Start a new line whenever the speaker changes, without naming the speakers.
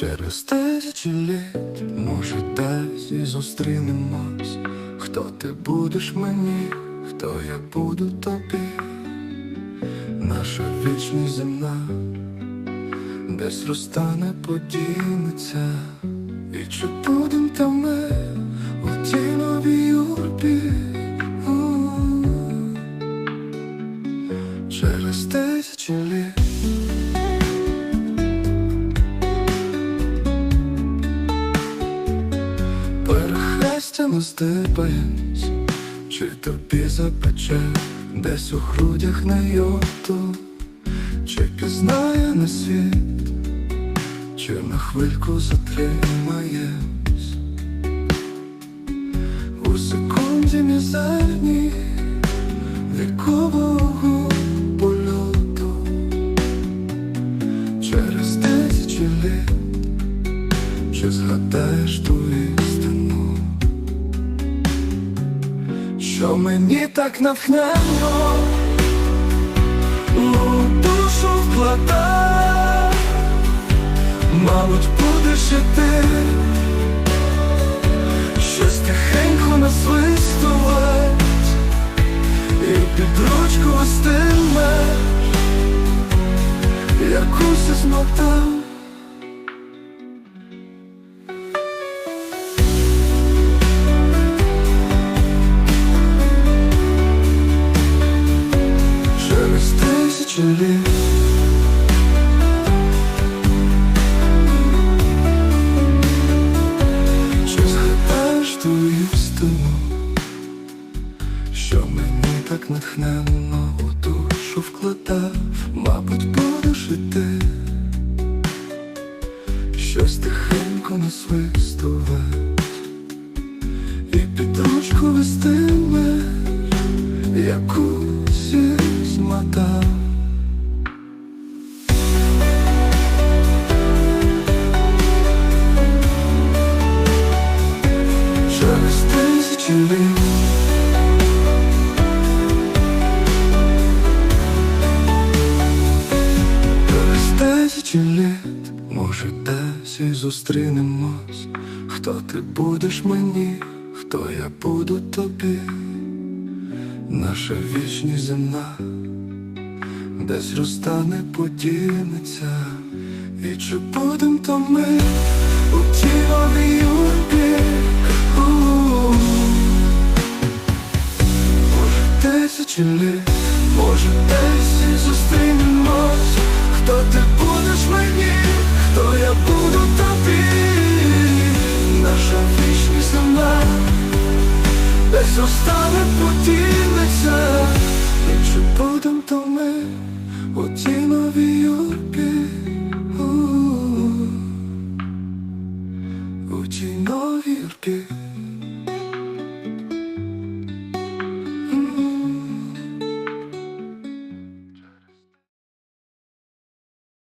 Через тисячі літ, може, десь і зустрінемось. Хто ти будеш мені, хто я буду тобі, наша вічність земна, десь розтане, подінеться, і чи будем там ми у тій новій Не здибаєсь, чи тобі запече десь у грудях на йоту, чи пізнає на світ, чи на хвильку затримаєсь у секунді мізерній вікового польоту. Через тисячі літ. Чи згадаєш ту істину, що мені так натхненно. У душу вкладає, мабуть, будеш і ти, щось тихенько насвистувать, і під ручку вестиме, якусь із мотав. Чи згадаєш істину, що мені так натхненно у душу мабуть, будеш щось тихенько насвистувать і під ручку якусь із тисячі літ, може, десь і зустрінемось. Хто ти будеш мені, хто я буду тобі? Наша вічність земна, десь розтане, подінеться, і чи будем то ми у тіловій юрбі? Остане поділиться, чи будем то ми у тій новій юрбі, у тій новій юрбі.